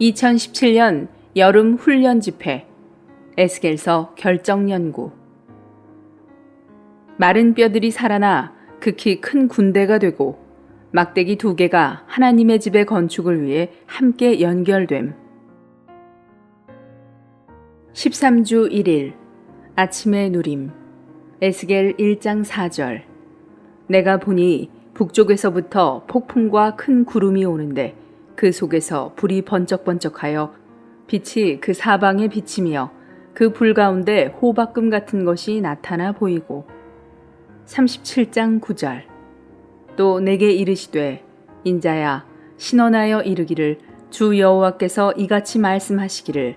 2017년 여름 훈련 집회 에스겔서 결정 연구 마른 뼈들이 살아나 극히 큰 군대가 되고 막대기 두 개가 하나님의 집의 건축을 위해 함께 연결됨. 13주 1일 아침의 누림 에스겔 1장 4절 내가 보니 북쪽에서부터 폭풍과 큰 구름이 오는데 그 속에서 불이 번쩍번쩍하여 빛이 그 사방에 비치며 그 불 가운데 호박금 같은 것이 나타나 보이고. 37장 9절. 또 내게 이르시되 인자야 신원하여 이르기를 주 여호와께서 이같이 말씀하시기를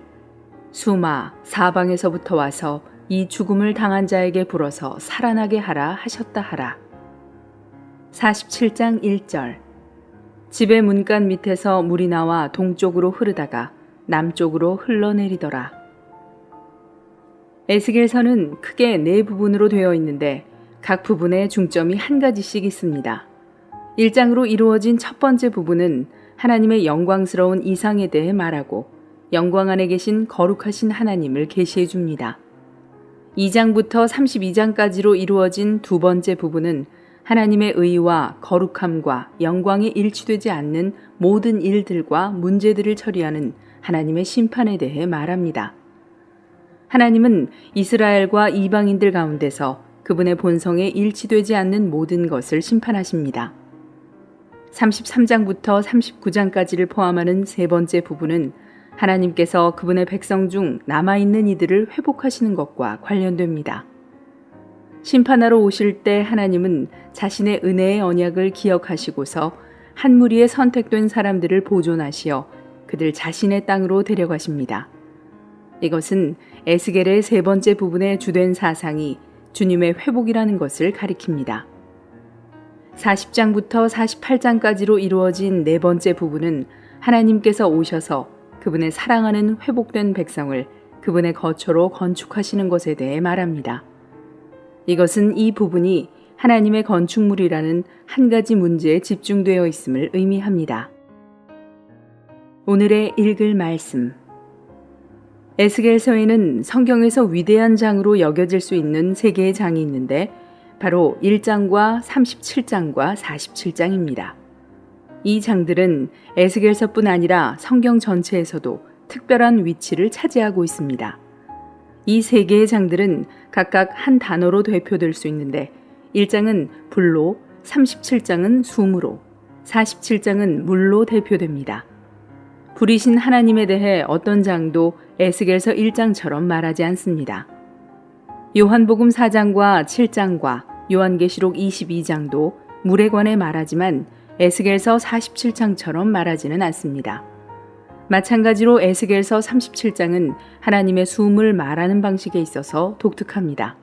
수마 사방에서부터 와서 이 죽음을 당한 자에게 불어서 살아나게 하라 하셨다 하라. 47장 1절 집의 문간 밑에서 물이 나와 동쪽으로 흐르다가 남쪽으로 흘러내리더라. 에스겔서는 크게 네 부분으로 되어 있는데 각 부분에 중점이 한 가지씩 있습니다. 1장으로 이루어진 첫 번째 부분은 하나님의 영광스러운 이상에 대해 말하고 영광 안에 계신 거룩하신 하나님을 계시해 줍니다. 2장부터 32장까지로 이루어진 두 번째 부분은 하나님의 의와 거룩함과 영광이 일치되지 않는 모든 일들과 문제들을 처리하는 하나님의 심판에 대해 말합니다. 하나님은 이스라엘과 이방인들 가운데서 그분의 본성에 일치되지 않는 모든 것을 심판하십니다. 33장부터 39장까지를 포함하는 세 번째 부분은 하나님께서 그분의 백성 중 남아있는 이들을 회복하시는 것과 관련됩니다. 심판하러 오실 때 하나님은 자신의 은혜의 언약을 기억하시고서 한 무리의 선택된 사람들을 보존하시어 그들 자신의 땅으로 데려가십니다. 이것은 에스겔의 세 번째 부분의 주된 사상이 주님의 회복이라는 것을 가리킵니다. 40장부터 48장까지로 이루어진 네 번째 부분은 하나님께서 오셔서 그분의 사랑하는 회복된 백성을 그분의 거처로 건축하시는 것에 대해 말합니다. 이것은 이 부분이 하나님의 건축물이라는 한 가지 문제에 집중되어 있음을 의미합니다. 오늘의 읽을 말씀. 에스겔서에는 성경에서 위대한 장으로 여겨질 수 있는 세 개의 장이 있는데 바로 1장과 37장과 47장입니다. 이 장들은 에스겔서뿐 아니라 성경 전체에서도 특별한 위치를 차지하고 있습니다. 이 세 개의 장들은 각각 한 단어로 대표될 수 있는데 1장은 불로, 37장은 숨으로, 47장은 물로 대표됩니다. 불이신 하나님에 대해 어떤 장도 에스겔서 1장처럼 말하지 않습니다. 요한복음 4장과 7장과 요한계시록 22장도 물에 관해 말하지만 에스겔서 47장처럼 말하지는 않습니다. 마찬가지로 에스겔서 37장은 하나님의 숨을 말하는 방식에 있어서 독특합니다.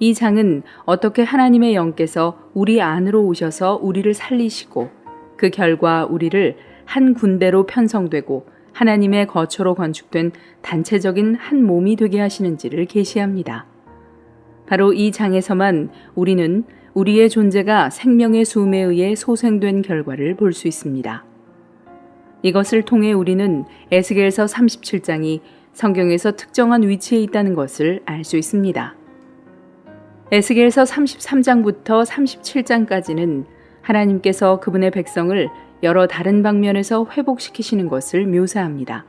이 장은 어떻게 하나님의 영께서 우리 안으로 오셔서 우리를 살리시고 그 결과 우리를 한 군대로 편성되고 하나님의 거처로 건축된 단체적인 한 몸이 되게 하시는지를 계시합니다. 바로 이 장에서만 우리는 우리의 존재가 생명의 숨에 의해 소생된 결과를 볼 수 있습니다. 이것을 통해 우리는 에스겔서 37장이 성경에서 특정한 위치에 있다는 것을 알 수 있습니다. 에스겔서 33장부터 37장까지는 하나님께서 그분의 백성을 여러 다른 방면에서 회복시키시는 것을 묘사합니다.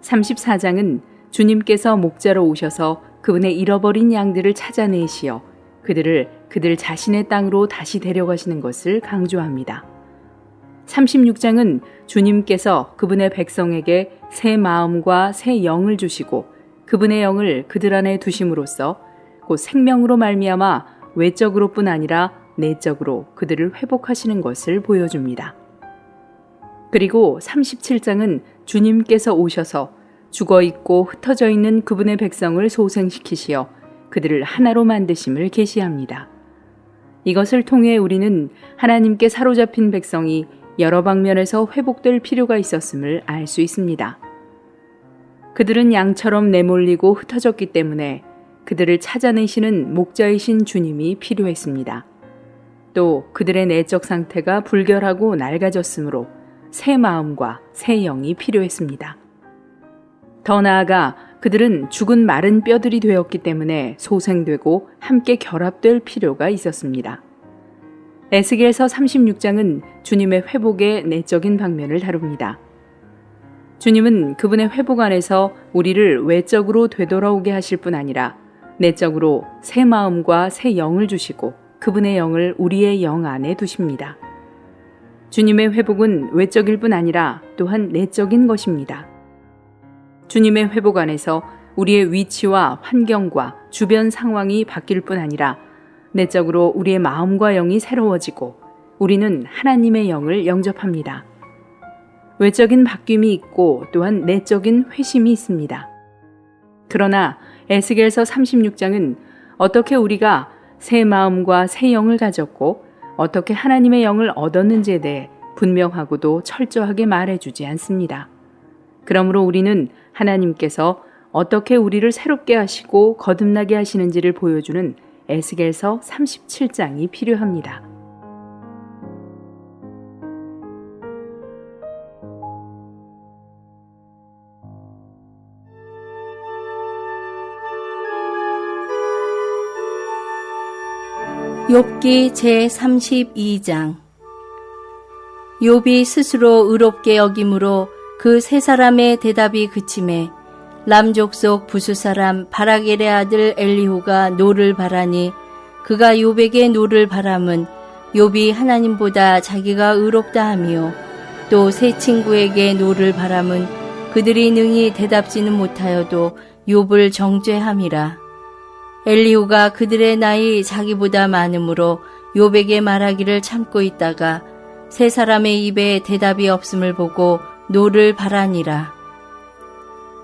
34장은 주님께서 목자로 오셔서 그분의 잃어버린 양들을 찾아내시어 그들을 그들 자신의 땅으로 다시 데려가시는 것을 강조합니다. 36장은 주님께서 그분의 백성에게 새 마음과 새 영을 주시고 그분의 영을 그들 안에 두심으로써 곧 생명으로 말미암아 외적으로뿐 아니라 내적으로 그들을 회복하시는 것을 보여줍니다. 그리고 37장은 주님께서 오셔서 죽어 있고 흩어져 있는 그분의 백성을 소생시키시어 그들을 하나로 만드심을 계시합니다. 이것을 통해 우리는 하나님께 사로잡힌 백성이 여러 방면에서 회복될 필요가 있었음을 알 수 있습니다. 그들은 양처럼 내몰리고 흩어졌기 때문에 그들을 찾아내시는 목자이신 주님이 필요했습니다. 또 그들의 내적 상태가 불결하고 낡아졌으므로 새 마음과 새 영이 필요했습니다. 더 나아가 그들은 죽은 마른 뼈들이 되었기 때문에 소생되고 함께 결합될 필요가 있었습니다. 에스겔서 36장은 주님의 회복의 내적인 방면을 다룹니다. 주님은 그분의 회복 안에서 우리를 외적으로 되돌아오게 하실 뿐 아니라 내적으로 새 마음과 새 영을 주시고 그분의 영을 우리의 영 안에 두십니다. 주님의 회복은 외적일 뿐 아니라 또한 내적인 것입니다. 주님의 회복 안에서 우리의 위치와 환경과 주변 상황이 바뀔 뿐 아니라 내적으로 우리의 마음과 영이 새로워지고 우리는 하나님의 영을 영접합니다. 외적인 바뀜이 있고 또한 내적인 회심이 있습니다. 그러나 에스겔서 36장은 어떻게 우리가 새 마음과 새 영을 가졌고 어떻게 하나님의 영을 얻었는지에 대해 분명하고도 철저하게 말해주지 않습니다. 그러므로 우리는 하나님께서 어떻게 우리를 새롭게 하시고 거듭나게 하시는지를 보여주는 에스겔서 37장이 필요합니다. 욥기 제32장 욥이 스스로 의롭게 여김으로 그 세 사람의 대답이 그침에 람족 속 부수 사람 바라겔의 아들 엘리후가 노를 바라니 그가 욥에게 노를 바람은 욥이 하나님보다 자기가 의롭다 하며 또 세 친구에게 노를 바람은 그들이 능히 대답지는 못하여도 욥을 정죄함이라 엘리후가 그들의 나이 자기보다 많으므로 욥에게 말하기를 참고 있다가 세 사람의 입에 대답이 없음을 보고 노를 바라니라.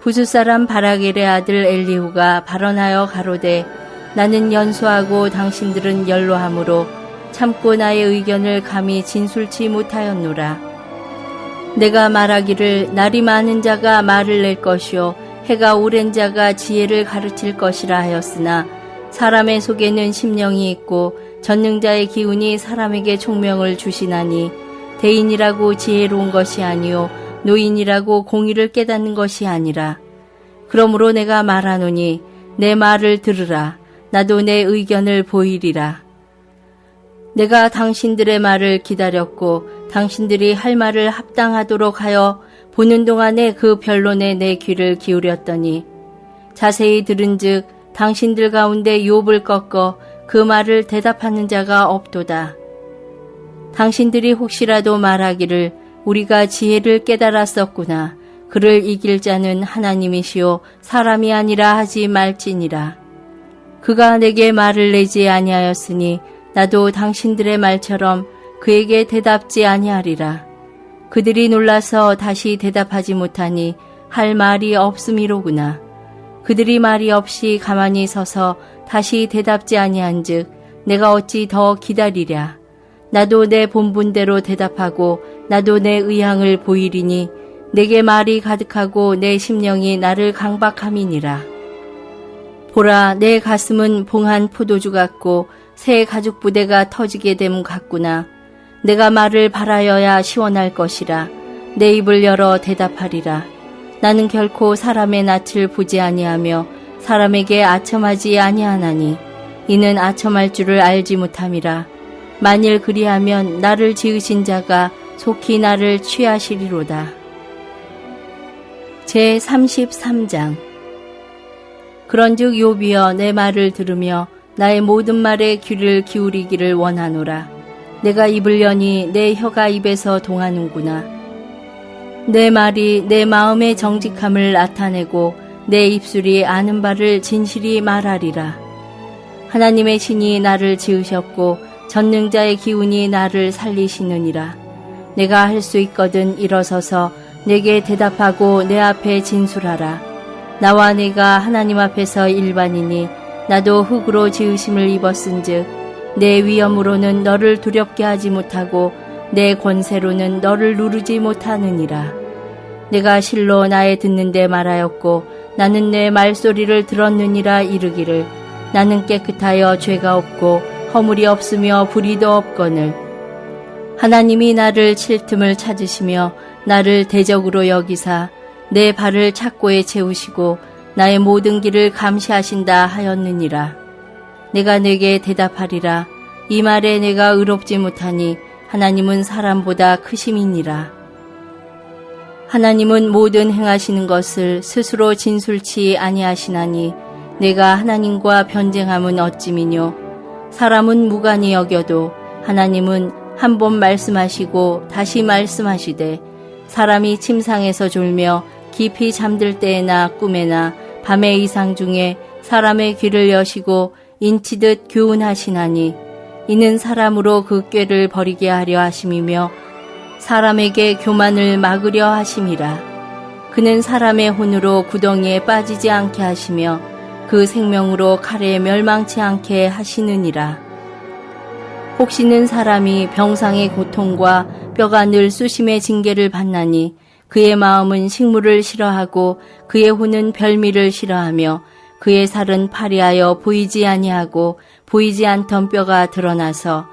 부수 사람 바라겔의 아들 엘리후가 발언하여 가로되 나는 연소하고 당신들은 연로함으로 참고 나의 의견을 감히 진술치 못하였노라. 내가 말하기를 날이 많은 자가 말을 낼 것이요 해가 오랜 자가 지혜를 가르칠 것이라 하였으나 사람의 속에는 심령이 있고 전능자의 기운이 사람에게 총명을 주시나니 대인이라고 지혜로운 것이 아니요 노인이라고 공의를 깨닫는 것이 아니라 그러므로 내가 말하노니 내 말을 들으라 나도 내 의견을 보이리라 내가 당신들의 말을 기다렸고 당신들이 할 말을 합당하도록 하여 보는 동안에 그 변론에 내 귀를 기울였더니 자세히 들은즉 당신들 가운데 욥을 꺾어 그 말을 대답하는 자가 없도다. 당신들이 혹시라도 말하기를 우리가 지혜를 깨달았었구나. 그를 이길 자는 하나님이시요 사람이 아니라 하지 말지니라. 그가 내게 말을 내지 아니하였으니 나도 당신들의 말처럼 그에게 대답지 아니하리라. 그들이 놀라서 다시 대답하지 못하니 할 말이 없음이로구나. 그들이 말이 없이 가만히 서서 다시 대답지 아니한즉 내가 어찌 더 기다리랴. 나도 내 본분대로 대답하고 나도 내 의향을 보이리니 내게 말이 가득하고 내 심령이 나를 강박함이니라. 보라 내 가슴은 봉한 포도주 같고 새 가죽 부대가 터지게 됨 같구나. 내가 말을 바라여야 시원할 것이라 내 입을 열어 대답하리라 나는 결코 사람의 낯을 보지 아니하며 사람에게 아첨하지 아니하나니 이는 아첨할 줄을 알지 못함이라 만일 그리하면 나를 지으신 자가 속히 나를 취하시리로다 제 33장 그런즉 요비여 내 말을 들으며 나의 모든 말에 귀를 기울이기를 원하노라 내가 입을 여니 내 혀가 입에서 동하는구나. 내 말이 내 마음의 정직함을 나타내고 내 입술이 아는 바를 진실이 말하리라. 하나님의 신이 나를 지으셨고 전능자의 기운이 나를 살리시느니라. 내가 할 수 있거든 일어서서 내게 대답하고 내 앞에 진술하라. 나와 내가 하나님 앞에서 일반이니 나도 흙으로 지으심을 입었은즉 내 위엄으로는 너를 두렵게 하지 못하고 내 권세로는 너를 누르지 못하느니라. 내가 실로 나의 듣는데 말하였고 나는 내 말소리를 들었느니라 이르기를 나는 깨끗하여 죄가 없고 허물이 없으며 불의도 없거늘 하나님이 나를 칠 틈을 찾으시며 나를 대적으로 여기사 내 발을 착고에 채우시고 나의 모든 길을 감시하신다 하였느니라. 내가 내게 대답하리라. 이 말에 내가 의롭지 못하니 하나님은 사람보다 크심이니라. 하나님은 모든 행하시는 것을 스스로 진술치 아니하시나니 내가 하나님과 변쟁함은 어찌미뇨 사람은 무관히 여겨도 하나님은 한 번 말씀하시고 다시 말씀하시되 사람이 침상에서 졸며 깊이 잠들 때에나 꿈에나 밤의 이상 중에 사람의 귀를 여시고 인치듯 교훈하시나니 이는 사람으로 그 꾀를 버리게 하려 하심이며 사람에게 교만을 막으려 하심이라. 그는 사람의 혼으로 구덩이에 빠지지 않게 하시며 그 생명으로 칼에 멸망치 않게 하시느니라. 혹시는 사람이 병상의 고통과 뼈가 늘 수심의 징계를 받나니 그의 마음은 식물을 싫어하고 그의 혼은 별미를 싫어하며 그의 살은 파리하여 보이지 아니하고 보이지 않던 뼈가 드러나서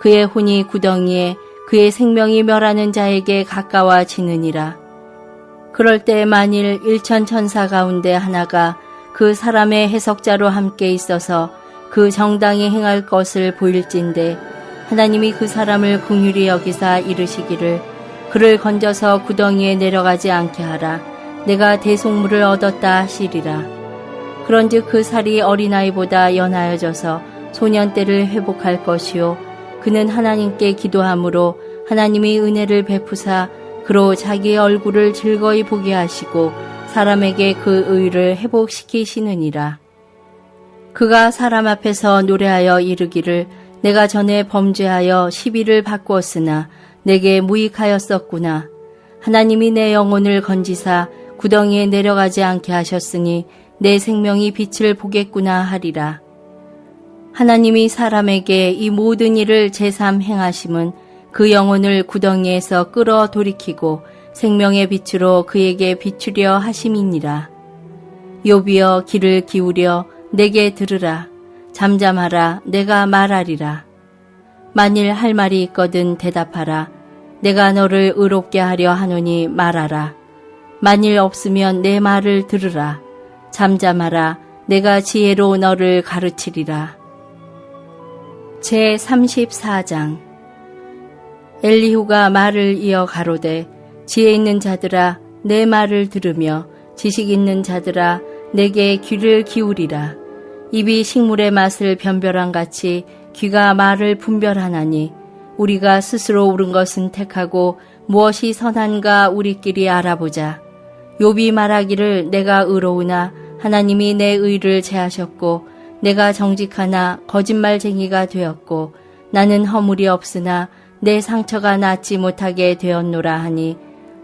그의 혼이 구덩이에 그의 생명이 멸하는 자에게 가까워지느니라. 그럴 때 만일 일천 천사 가운데 하나가 그 사람의 해석자로 함께 있어서 그 정당히 행할 것을 보일진데 하나님이 그 사람을 긍휼히 여기사 이르시기를 그를 건져서 구덩이에 내려가지 않게 하라. 내가 대속물을 얻었다 하시리라. 그런즉 그 살이 어린아이보다 연하여져서 소년 때를 회복할 것이요. 그는 하나님께 기도함으로 하나님이 은혜를 베푸사 그로 자기의 얼굴을 즐거이 보게 하시고 사람에게 그 의를 회복시키시느니라. 그가 사람 앞에서 노래하여 이르기를 내가 전에 범죄하여 시비를 바꾸었으나 내게 무익하였었구나. 하나님이 내 영혼을 건지사 구덩이에 내려가지 않게 하셨으니 내 생명이 빛을 보겠구나 하리라. 하나님이 사람에게 이 모든 일을 제삼 행하심은 그 영혼을 구덩이에서 끌어 돌이키고 생명의 빛으로 그에게 비추려 하심이니라. 요비여 귀를 기울여 내게 들으라. 잠잠하라. 내가 말하리라. 만일 할 말이 있거든 대답하라. 내가 너를 의롭게 하려 하노니 말하라. 만일 없으면 내 말을 들으라. 잠잠하라. 내가 지혜로 너를 가르치리라. 제 34장 엘리후가 말을 이어 가로되 지혜 있는 자들아 내 말을 들으며 지식 있는 자들아 내게 귀를 기울이라 입이 식물의 맛을 변별한 같이 귀가 말을 분별하나니 우리가 스스로 옳은 것은 택하고 무엇이 선한가 우리끼리 알아보자 욥이 말하기를 내가 의로우나 하나님이 내 의를 제하셨고 내가 정직하나 거짓말쟁이가 되었고 나는 허물이 없으나 내 상처가 낫지 못하게 되었노라 하니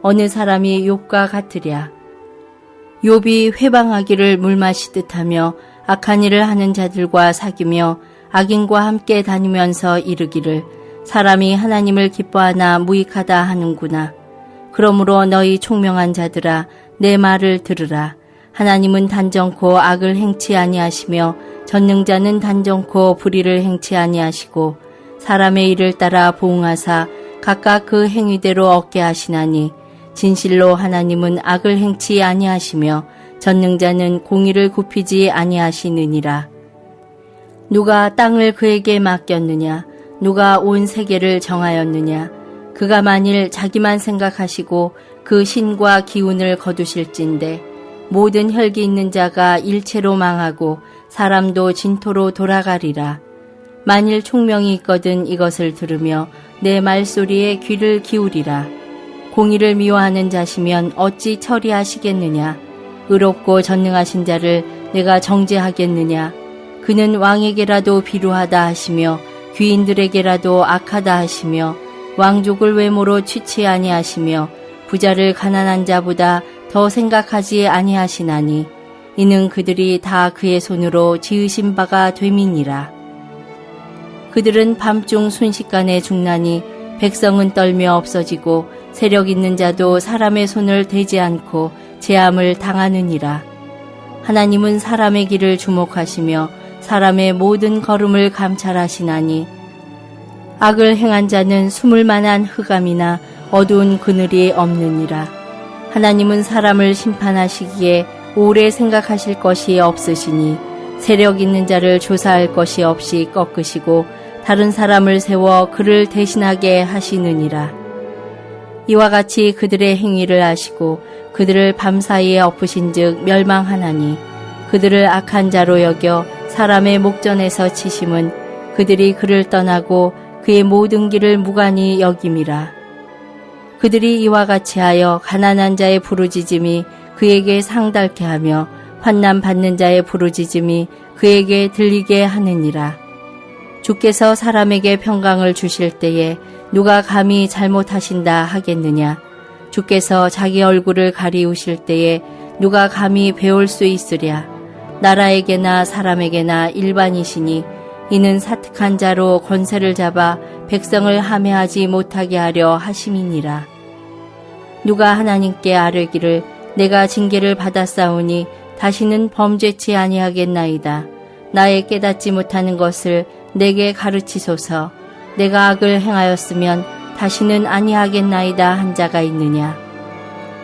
어느 사람이 욥과 같으랴. 욥이 회방하기를 물 마시듯 하며 악한 일을 하는 자들과 사귀며 악인과 함께 다니면서 이르기를 사람이 하나님을 기뻐하나 무익하다 하는구나. 그러므로 너희 총명한 자들아 내 말을 들으라. 하나님은 단정코 악을 행치 아니하시며 전능자는 단정코 불의를 행치 아니하시고 사람의 일을 따라 보응하사 각각 그 행위대로 얻게 하시나니 진실로 하나님은 악을 행치 아니하시며 전능자는 공의를 굽히지 아니하시느니라. 누가 땅을 그에게 맡겼느냐? 누가 온 세계를 정하였느냐? 그가 만일 자기만 생각하시고 그 신과 기운을 거두실진데 모든 혈기 있는 자가 일체로 망하고 사람도 진토로 돌아가리라. 만일 총명이 있거든 이것을 들으며 내 말소리에 귀를 기울이라. 공의를 미워하는 자시면 어찌 처리하시겠느냐? 의롭고 전능하신 자를 내가 정죄하겠느냐? 그는 왕에게라도 비루하다 하시며 귀인들에게라도 악하다 하시며 왕족을 외모로 취치 아니하시며 부자를 가난한 자보다 더 생각하지 아니하시나니 이는 그들이 다 그의 손으로 지으신 바가 됨이니라. 그들은 밤중 순식간에 죽나니 백성은 떨며 없어지고 세력 있는 자도 사람의 손을 대지 않고 재함을 당하느니라. 하나님은 사람의 길을 주목하시며 사람의 모든 걸음을 감찰하시나니 악을 행한 자는 숨을 만한 흑암이나 어두운 그늘이 없느니라. 하나님은 사람을 심판하시기에 오래 생각하실 것이 없으시니 세력 있는 자를 조사할 것이 없이 꺾으시고 다른 사람을 세워 그를 대신하게 하시느니라. 이와 같이 그들의 행위를 아시고 그들을 밤사이에 엎으신즉 멸망하나니 그들을 악한 자로 여겨 사람의 목전에서 치심은 그들이 그를 떠나고 그의 모든 길을 무관히 여김이라. 그들이 이와 같이 하여 가난한 자의 부르짖음이 그에게 상달케 하며 환난 받는 자의 부르짖음이 그에게 들리게 하느니라. 주께서 사람에게 평강을 주실 때에 누가 감히 잘못하신다 하겠느냐? 주께서 자기 얼굴을 가리우실 때에 누가 감히 배울 수 있으랴? 나라에게나 사람에게나 일반이시니 이는 사특한 자로 권세를 잡아 백성을 함해하지 못하게 하려 하심이니라. 누가 하나님께 아뢰기를 내가 징계를 받았사오니 다시는 범죄치 아니하겠나이다. 나의 깨닫지 못하는 것을 내게 가르치소서. 내가 악을 행하였으면 다시는 아니하겠나이다 한 자가 있느냐.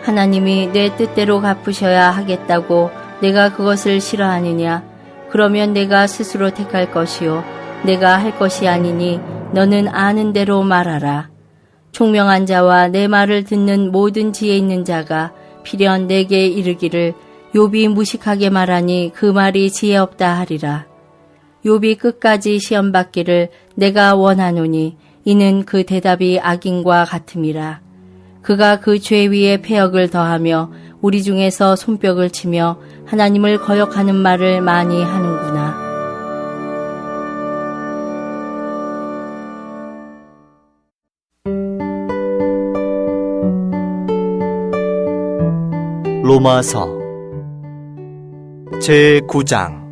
하나님이 내 뜻대로 갚으셔야 하겠다고 내가 그것을 싫어하느냐. 그러면 내가 스스로 택할 것이요. 내가 할 것이 아니니 너는 아는 대로 말하라. 총명한 자와 내 말을 듣는 모든 지혜 있는 자가 필연 내게 이르기를 욥이 무식하게 말하니 그 말이 지혜 없다 하리라. 욥이 끝까지 시험 받기를 내가 원하노니 이는 그 대답이 악인과 같음이라. 그가 그 죄 위에 폐역을 더하며 우리 중에서 손뼉을 치며 하나님을 거역하는 말을 많이 하는구나. 로마서 제9장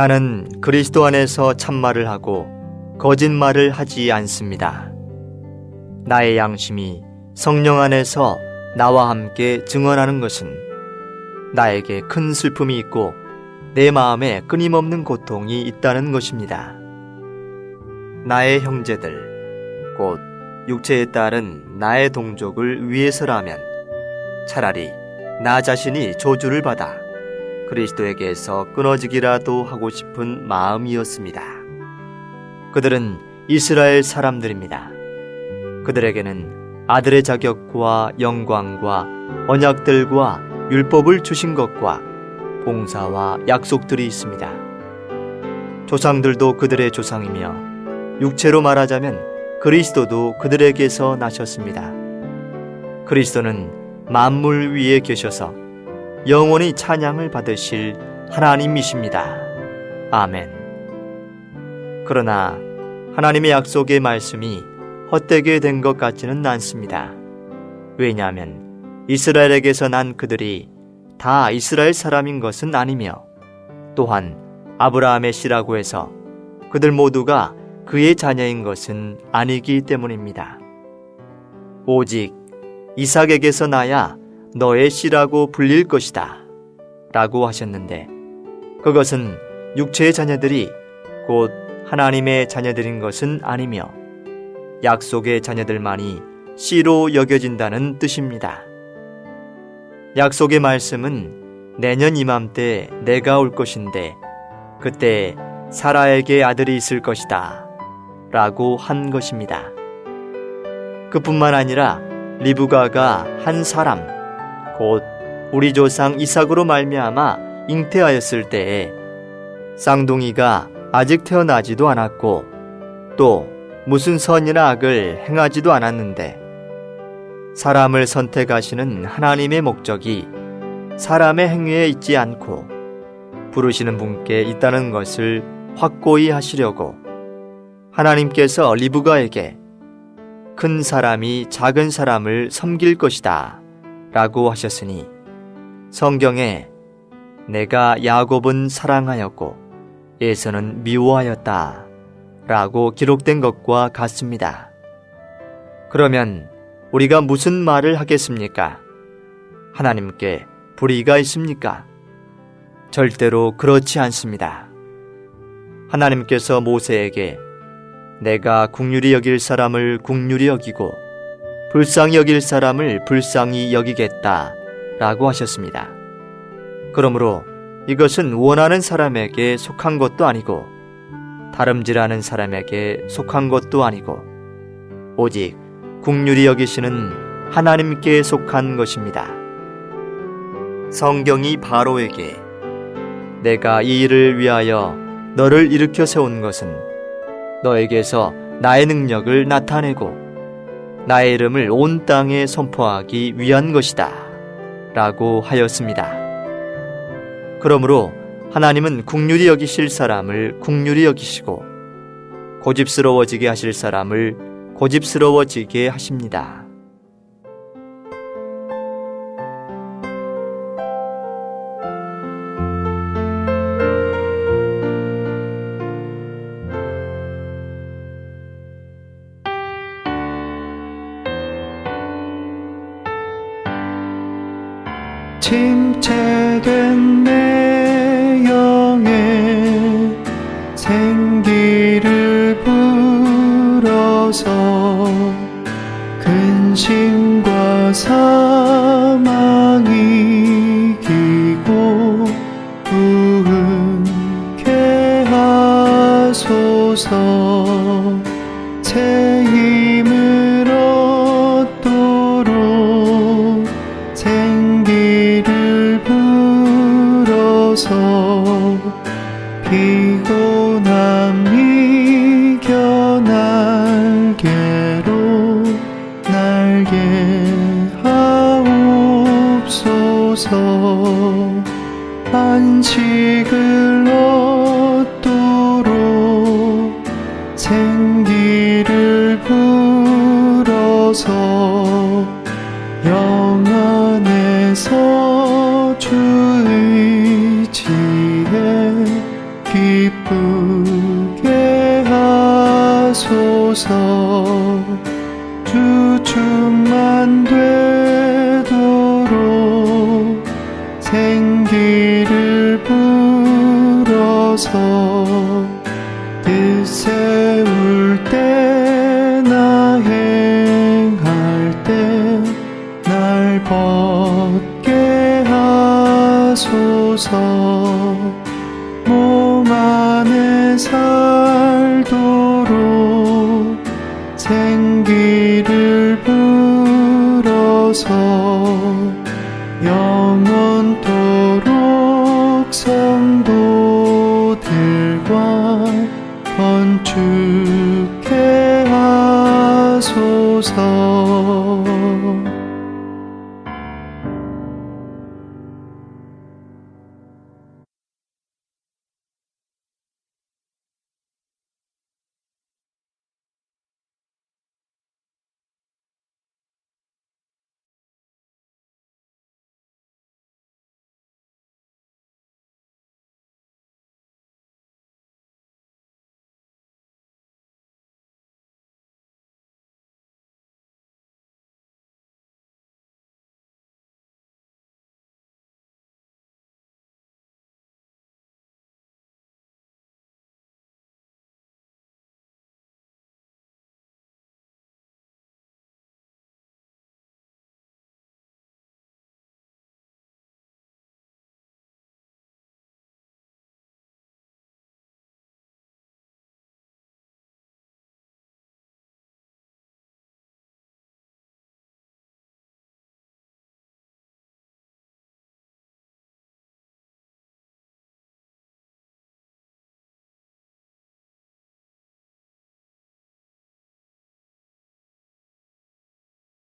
나는 그리스도 안에서 참말을 하고 거짓말을 하지 않습니다. 나의 양심이 성령 안에서 나와 함께 증언하는 것은 나에게 큰 슬픔이 있고 내 마음에 끊임없는 고통이 있다는 것입니다. 나의 형제들, 곧 육체에 따른 나의 동족을 위해서라면 차라리 나 자신이 저주를 받아 그리스도에게서 끊어지기라도 하고 싶은 마음이었습니다. 그들은 이스라엘 사람들입니다. 그들에게는 아들의 자격과 영광과 언약들과 율법을 주신 것과 봉사와 약속들이 있습니다. 조상들도 그들의 조상이며 육체로 말하자면 그리스도도 그들에게서 나셨습니다. 그리스도는 만물 위에 계셔서 영원히 찬양을 받으실 하나님이십니다. 아멘. 그러나 하나님의 약속의 말씀이 헛되게 된 것 같지는 않습니다. 왜냐하면 이스라엘에게서 난 그들이 다 이스라엘 사람인 것은 아니며 또한 아브라함의 씨라고 해서 그들 모두가 그의 자녀인 것은 아니기 때문입니다. 오직 이삭에게서 나야 너의 씨라고 불릴 것이다. 라고 하셨는데 그것은 육체의 자녀들이 곧 하나님의 자녀들인 것은 아니며 약속의 자녀들만이 씨로 여겨진다는 뜻입니다. 약속의 말씀은 내년 이맘때 내가 올 것인데 그때 사라에게 아들이 있을 것이다. 라고 한 것입니다. 그뿐만 아니라 리브가가 한 사람, 곧 우리 조상 이삭으로 말미암아 잉태하였을 때에 쌍둥이가 아직 태어나지도 않았고 또 무슨 선이나 악을 행하지도 않았는데 사람을 선택하시는 하나님의 목적이 사람의 행위에 있지 않고 부르시는 분께 있다는 것을 확고히 하시려고 하나님께서 리브가에게 큰 사람이 작은 사람을 섬길 것이다 라고 하셨으니 성경에 내가 야곱은 사랑하였고 예서는 미워하였다 라고 기록된 것과 같습니다. 그러면 우리가 무슨 말을 하겠습니까? 하나님께 불의가 있습니까? 절대로 그렇지 않습니다. 하나님께서 모세에게 내가 국률이 여길 사람을 국률이 여기고 불쌍히 여길 사람을 불쌍히 여기겠다 라고 하셨습니다. 그러므로 이것은 원하는 사람에게 속한 것도 아니고 다름질하는 사람에게 속한 것도 아니고 오직 국률이 여기시는 하나님께 속한 것입니다. 성경이 바로에게 내가 이 일을 위하여 너를 일으켜 세운 것은 너에게서 나의 능력을 나타내고 나의 이름을 온 땅에 선포하기 위한 것이다. 라고 하였습니다. 그러므로 하나님은 국률이 여기실 사람을 국률이 여기시고 고집스러워지게 하실 사람을 고집스러워지게 하십니다. 근심과 사망이 이기고 부흥케 하소서 불어서. 영안에서 주의 지혜 기쁘게 하소서